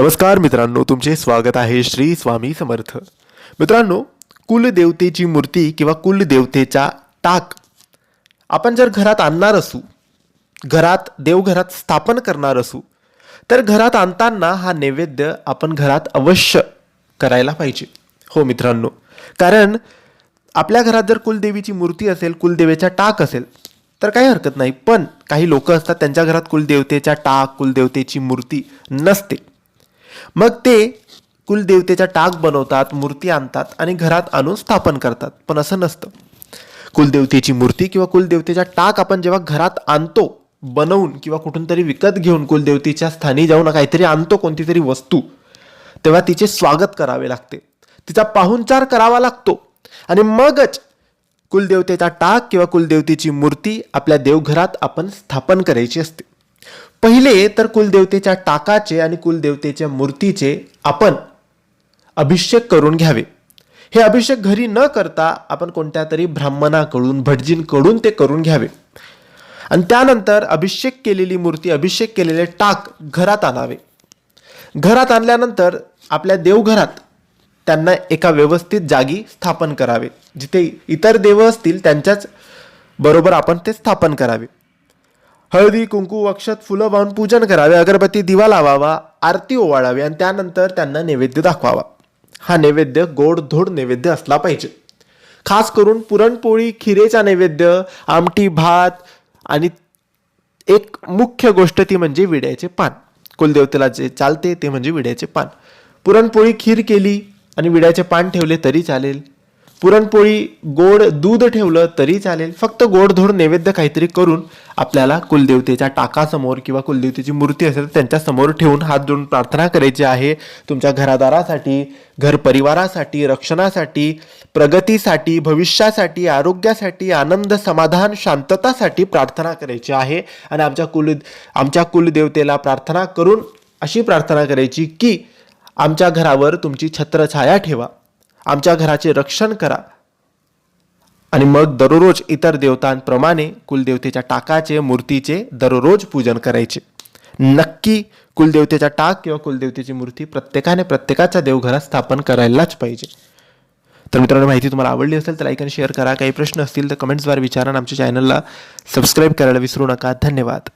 नमस्कार मित्रांनो तुमचे स्वागत आहे श्री स्वामी समर्थ. मित्रांनो कुलदेवतेची मूर्ती किंवा कुलदेवतेचा टाक. आपण जर घरात आणणार असू घरात देवघरात स्थापन करणार असू तर घरात आणताना हा नैवेद्य आपण घरात अवश्य करायला पाहिजे. हो मित्रांनो कारण आपल्या घरात जर कुलदेवीची मूर्ती असेल कुलदेवीचा टाक असेल तर काही हरकत नाही. पण काही लोक असतात त्यांच्या घरात कुलदेवतेचा टाक कुलदेवतेची मूर्ती नसते. मग ते कुलदेवतेचा टाक बनवतात मूर्ती आणतात आणि घरात आणून स्थापन करतात. पण असं नसतं. कुलदेवतेची मूर्ती किंवा कुलदेवतेचा टाक आपण जेव्हा घरात आणतो बनवून किंवा कुठून तरी विकत घेऊन कुलदेवतेच्या स्थानी जाऊन काहीतरी आणतो कोणती तरी वस्तू तेव्हा तिचे स्वागत करावे लागते. तिचा पाहुणचार करावा लागतो. आणि मगच कुलदेवतेचा टाक किंवा कुलदेवतेची मूर्ती आपल्या देवघरात आपण स्थापन करायची असते. पहिले तर कुलदेवतेच्या टाकाचे आणि कुलदेवतेच्या मूर्तीचे आपण अभिषेक करून घ्यावे. हे अभिषेक घरी न करता आपण कोणत्या तरी ब्राह्मणाकडून भटजींकडून ते करून घ्यावे. आणि त्यानंतर अभिषेक केलेली मूर्ती अभिषेक केलेले टाक घरात आणावे. घरात आणल्यानंतर आपल्या देवघरात त्यांना एका व्यवस्थित जागी स्थापन करावे. जिथे इतर देव असतील त्यांच्याच बरोबर आपण ते स्थापन करावे. हळदी कुंकू अक्षत फुलं वाहून पूजन करावे अगरबत्ती दिवा लावावा आरती ओवाळावी आणि त्यानंतर त्यांना नैवेद्य दाखवावा. हा नैवेद्य गोड धोड नैवेद्य असला पाहिजे. खास करून पुरणपोळी खिरेचा नैवेद्य आमटी भात आणि एक मुख्य गोष्ट ती म्हणजे विड्याचे पान. कुलदेवतेला जे चालते ते म्हणजे विड्याचे पान. पुरणपोळी खीर केली आणि विड्याचे पान ठेवले तरी चालेल. पुरणपोळी गोड दूध ठेवलं तरी चालेल. फक्त गोडधोड नैवेद्य काहीतरी करून आपल्याला कुलदेवतेच्या टाकासमोर किंवा कुलदेवतेची मूर्ती असेल तर त्यांच्यासमोर ठेवून हात जोडून प्रार्थना करायची आहे. तुमच्या घरादारासाठी घर परिवारासाठी रक्षणासाठी प्रगतीसाठी भविष्यासाठी आरोग्यासाठी आनंद समाधान शांततासाठी प्रार्थना करायची आहे. आणि आमच्या कुल आमच्या कुलदेवतेला प्रार्थना करून अशी प्रार्थना करायची की आमच्या घरावर तुमची छत्रछाया ठेवा. आमच्या घराचे रक्षण करा. आणि मग दररोज इतर देवतांप्रमाणे कुलदेवतेच्या टाकाचे मूर्तीचे दररोज पूजन करायचे. नक्की कुलदेवतेचा टाक किंवा कुलदेवतेची मूर्ती प्रत्येकाने प्रत्येकाच्या देवघरात स्थापन करायलाच पाहिजे. तर मित्रांनो माहिती तुम्हाला आवडली असेल तर लाईक आणि शेअर करा. काही प्रश्न असतील तर कमेंट्सद्वारे विचारा आणि आमच्या चॅनलला सबस्क्राईब करायला विसरू नका. धन्यवाद.